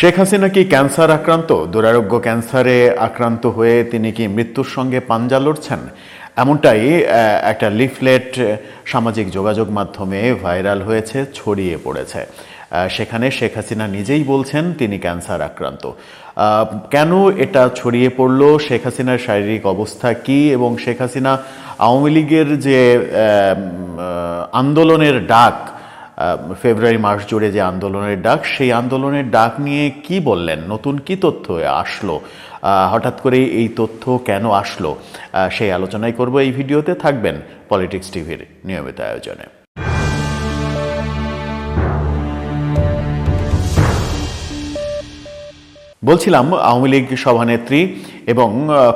শেখ হাসিনা কি ক্যান্সার আক্রান্ত? দুরারোগ্য ক্যান্সারে আক্রান্ত হয়ে তিনি কি মৃত্যুর সঙ্গে পাঞ্জা লড়ছেন? এমনটাই একটা লিফলেট সামাজিক যোগাযোগ মাধ্যমে ভাইরাল হয়েছে, ছড়িয়ে পড়েছে। সেখানে শেখ হাসিনা নিজেই বলছেন তিনি ক্যান্সার আক্রান্ত। কেন এটা ছড়িয়ে পড়ল? শেখ হাসিনার শারীরিক অবস্থা কি? এবং শেখ হাসিনা আওয়ামী লীগের যে আন্দোলনের ডাক ফেব্রুয়ারি মাস জুড়ে যে আন্দোলনের ডাক, সেই আন্দোলনের ডাক নিয়ে কি বললেন? নতুন কি তথ্য আসলো? হঠাৎ করে এই তথ্য কেন আসলো? সেই আলোচনাই করব এই ভিডিওতে। থাকবেন পলিটিক্স টিভির নিয়মিত আয়োজনে। বলছিলাম, আওয়ামী লীগ সভানেত্রী এবং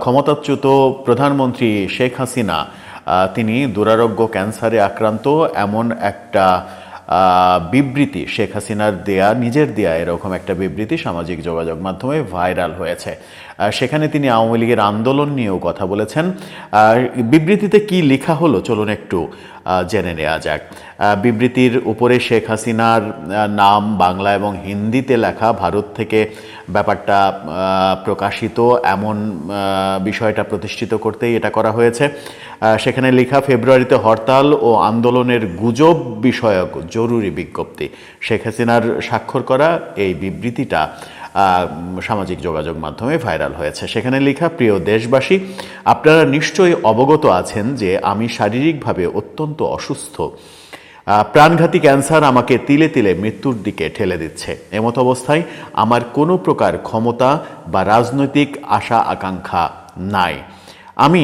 ক্ষমতাচ্যুত প্রধানমন্ত্রী শেখ হাসিনা তিনি দুরারোগ্য ক্যান্সারে আক্রান্ত। এমন একটা বিবৃতি শেখ হাসিনার দেয়া নিজের দেয়া এরকম একটা বিবৃতি সামাজিক যোগাযোগ মাধ্যমে ভাইরাল হয়েছে। সেখানে তিনি আওয়ামী লীগের আন্দোলন নিয়েও কথা বলেছেন। বিবৃতিতে কি লেখা হলো চলুন একটু জেনে নেওয়া যাক। বিবৃতির উপরে শেখ হাসিনার নাম বাংলা এবং হিন্দিতে লেখা, ভারত থেকে ব্যাপারটা প্রকাশিত, এমন বিষয়টা প্রতিষ্ঠিত করতেই এটা করা হয়েছে। সেখানে লেখা, ফেব্রুয়ারিতে হরতাল ও আন্দোলনের গুজব বিষয়ক জরুরি বিজ্ঞপ্তি। শেখ হাসিনার স্বাক্ষর করা এই বিবৃতিটা। সামাজিক যোগাযোগ মাধ্যমে ভাইরাল হয়েছে। সেখানে লেখা, প্রিয় দেশবাসী, আপনারা নিশ্চয়ই অবগত আছেন যে আমি শারীরিকভাবে অত্যন্ত অসুস্থ। প্রাণঘাতী ক্যান্সার আমাকে তিলে তিলে মৃত্যুর দিকে ঠেলে দিচ্ছে। এমত অবস্থায় আমার কোনো প্রকার ক্ষমতা বা রাজনৈতিক আশা আকাঙ্ক্ষা নাই। আমি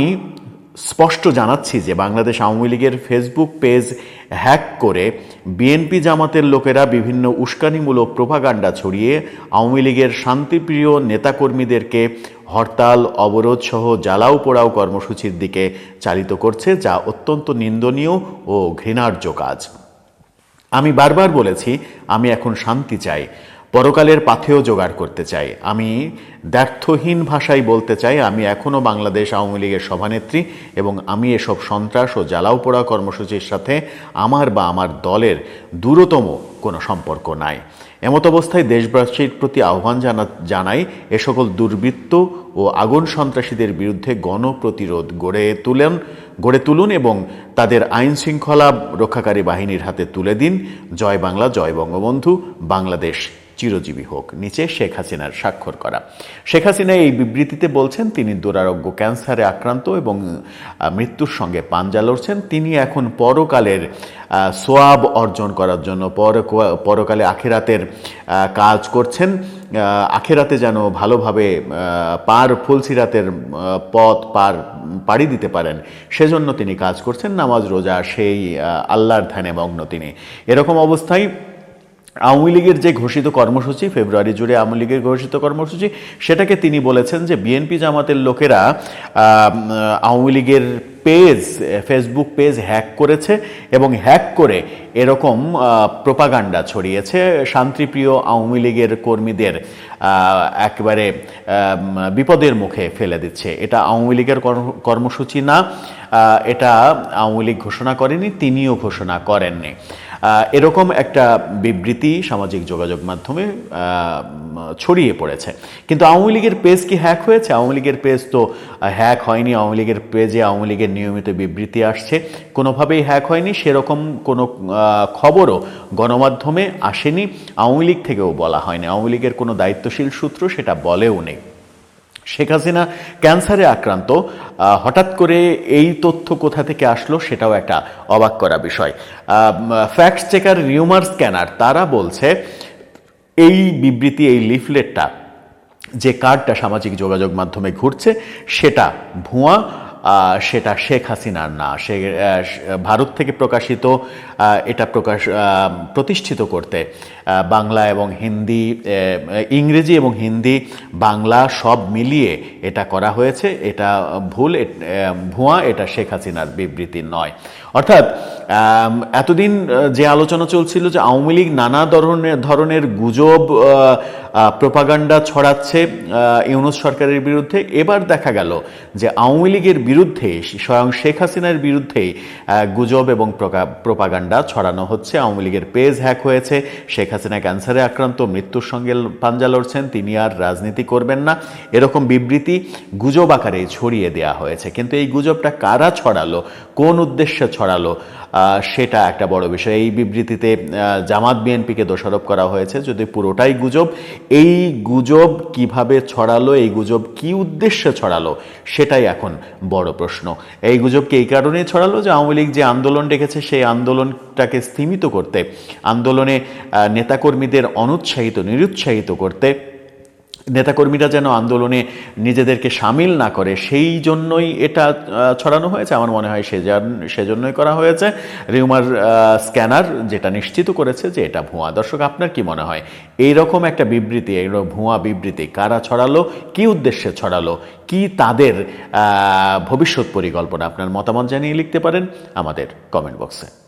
স্পষ্ট জানাচ্ছি যে বাংলাদেশ আওয়ামী লীগের ফেসবুক পেজ হ্যাক করে বিএনপি জামাতের লোকেরা বিভিন্ন উস্কানিমূলক প্রভাগান্ডা ছড়িয়ে আওয়ামী লীগের শান্তিপ্রিয় নেতাকর্মীদেরকে হরতাল, অবরোধ সহ জ্বালাও পোড়াও কর্মসূচির দিকে চালিত করছে, যা অত্যন্ত নিন্দনীয় ও ঘৃণার্য কাজ। আমি বারবার বলেছি, আমি এখন শান্তি চাই। পরকালের পাথেও জোগাড় করতে চাই। আমি ব্যর্থহীন ভাষায় বলতে চাই, আমি এখনও বাংলাদেশ আওয়ামী লীগের সভানেত্রী এবং আমি এসব সন্ত্রাস ও জ্বালাও পোড়া কর্মসূচির সাথে আমার বা আমার দলের দূরতম কোনো সম্পর্ক নাই। এমত অবস্থায় দেশবাসীর প্রতি আহ্বান জানা, জানাই এ সকল দুর্বৃত্ত ও আগুন সন্ত্রাসীদের বিরুদ্ধে গণপ্রতিরোধ গড়ে তুলেন, গড়ে তুলুন এবং তাদের আইন শৃঙ্খলা রক্ষাকারী বাহিনীর হাতে তুলে দিন। জয় বাংলা, জয় বঙ্গবন্ধু, বাংলাদেশ। চিরজীবী হোক। নিচে শেখ হাসিনার স্বাক্ষর করা। শেখ হাসিনা এই বিবৃতিতে বলছেন, তিনি দুরারোগ্য ক্যান্সারে আক্রান্ত এবং মৃত্যুর সঙ্গে পাঞ্জা লড়ছেন। তিনি এখন পরকালের সোয়াব অর্জন করার জন্য পর, পরকালে আখেরাতের কাজ করছেন। আখেরাতে যেন ভালোভাবে পার ফুলসিরাতের পথ পার, পাড়ি দিতে পারেন। সেজন্য তিনি কাজ করছেন। নামাজ, রোজা, সেই আল্লাহর ধ্যানে মগ্ন তিনি। এরকম অবস্থায় আওয়ামী লীগের যে ঘোষিত কর্মসূচি, ফেব্রুয়ারি জুড়ে আওয়ামী লীগের ঘোষিত কর্মসূচি, সেটাকে তিনি বলেছেন যে বিএনপি জামাতের লোকেরা আওয়ামী লীগের পেজ, ফেসবুক পেজ হ্যাক করেছে এবং হ্যাক করে এরকম প্রোপাগান্ডা ছড়িয়েছে। শান্তিপ্রিয় আওয়ামী লীগের কর্মীদের একেবারে বিপদের মুখে ফেলে দিচ্ছে। এটা আওয়ামী লীগের কর্ম- কর্মসূচি না এটা আওয়ামী লীগ ঘোষণা করেনি, তিনিও ঘোষণা করেননি। এরকম একটা বিবৃতি সামাজিক যোগাযোগ মাধ্যমে ছড়িয়ে পড়েছে। কিন্তু আওয়ামী লীগের পেজ কি হ্যাক হয়েছে? আওয়ামী লীগের পেজ তো হ্যাক হয়নি। আওয়ামী লীগের পেজে আওয়ামী লীগের নিয়মিত বিবৃতি আসছে। কোনোভাবেই হ্যাক হয়নি। সেরকম কোনো খবরও গণমাধ্যমে আসেনি। আওয়ামী লীগ থেকেও বলা হয়নি। আওয়ামী লীগের কোনো দায়িত্বশীল সূত্র সেটা বলেও নেই। শেখ হাসিনা ক্যান্সারে আক্রান্ত হঠাৎ করে এই তথ্য কোথা থেকে আসলো সেটাও একটা অবাক করা বিষয়। ফ্যাক্ট চেকার রিউমার স্ক্যানার তারা বলছে, এই বিবৃতি, এই লিফলেটটা যে কার্ডটা সামাজিক যোগাযোগ মাধ্যমে ঘুরছে, সেটা ভুয়া সেটা শেখ হাসিনার না। সে ভারত থেকে প্রকাশিত এটা প্রকাশ প্রতিষ্ঠিত করতে বাংলা এবং হিন্দি ইংরেজি এবং হিন্দি, বাংলা সব মিলিয়ে এটা করা হয়েছে। এটা ভুল ভুয়া, এটা শেখ হাসিনার বিবৃতি নয়। অর্থাৎ এতদিন যে আলোচনা চলছিল যে আওয়ামী লীগ নানা ধরনের ধরনের গুজব প্রপাগান্ডা ছড়াচ্ছে ইউনুস সরকারের বিরুদ্ধে, এবার দেখা গেল যে আওয়ামী লীগের বিরুদ্ধে, স্বয়ং শেখ হাসিনার বিরুদ্ধে গুজব এবং প্রপাগান্ডা ছড়ানো হচ্ছে। আওয়ামী লীগের পেজ হ্যাক হয়েছে। শেখ হাসিনা ক্যান্সারে আক্রান্ত, মৃত্যুর সঙ্গে পাঞ্জা লড়ছেন। তিনি আর রাজনীতি করবেন না। এরকম বিবৃতি গুজব আকারে ছড়িয়ে দেওয়া হয়েছে। কিন্তু এই গুজবটা কারা ছড়ালো? কোন উদ্দেশ্যে ছড়ালো। সেটা একটা বড় বিষয়। এই বিবৃতিতে জামাত বিএনপিকে দোষারোপ করা হয়েছে। যদি পুরোটাই গুজব, এই গুজব কীভাবে ছড়ালো, এই গুজব কি উদ্দেশ্যে ছড়ালো, সেটাই এখন বড় প্রশ্ন। এই গুজবকে এই কারণেই ছড়ালো যে আওয়ামী লীগ যে আন্দোলন ডেকেছে, সেই আন্দোলনটাকে স্থিমিত করতে, আন্দোলনে নেতাকর্মীদের অনুৎসাহিত, নিরুৎসাহিত করতে নেতাকর্মীরা যেন আন্দোলনে নিজেদেরকে সামিল না করে, সেই জন্যই এটা ছড়ানো হয়েছে। আমার মনে হয় সে জান- সেজন্যই করা হয়েছে। রিউমার স্ক্যানার যেটা নিশ্চিত করেছে যে এটা ভুয়া। দর্শক, আপনার কি মনে হয়? এই রকম একটা বিবৃতি, এই ভুয়া বিবৃতি কারা ছড়ালো? কি উদ্দেশ্যে ছড়ালো? কি তাদের ভবিষ্যৎ পরিকল্পনা? আপনার মতামত জানিয়ে লিখতে পারেন আমাদের কমেন্ট বক্সে